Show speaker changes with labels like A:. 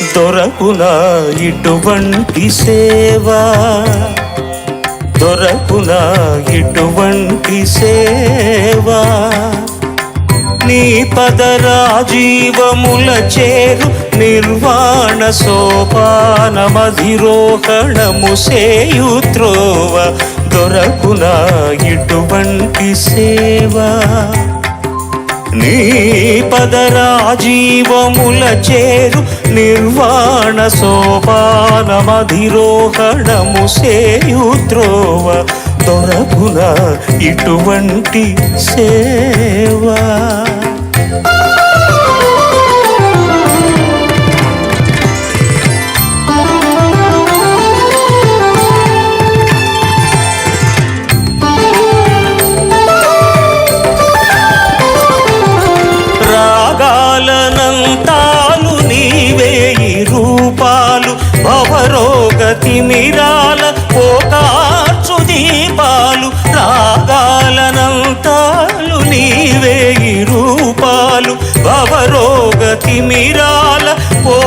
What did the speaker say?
A: దొరకునా ఇటువంటి సేవా? దొరకునా ఇటువంటి సేవా? నీ పదరాజీవముల చేరు నిర్వాణ సోపానమధిరోహణము సేయుత్రోవ దొరకునా ఇటువంటి సేవా? నీ పదరాజీవముల చేరు నిర్వాణ సోపానమధిరోహణము సేయుద్రోవ దొరకున ఇటువంటి సే రోగతి మిరాల పోకార్చు దీపాలు రాగాలనంతాలు నీవే రూపాలు. భవరోగతి మిరాల పోకా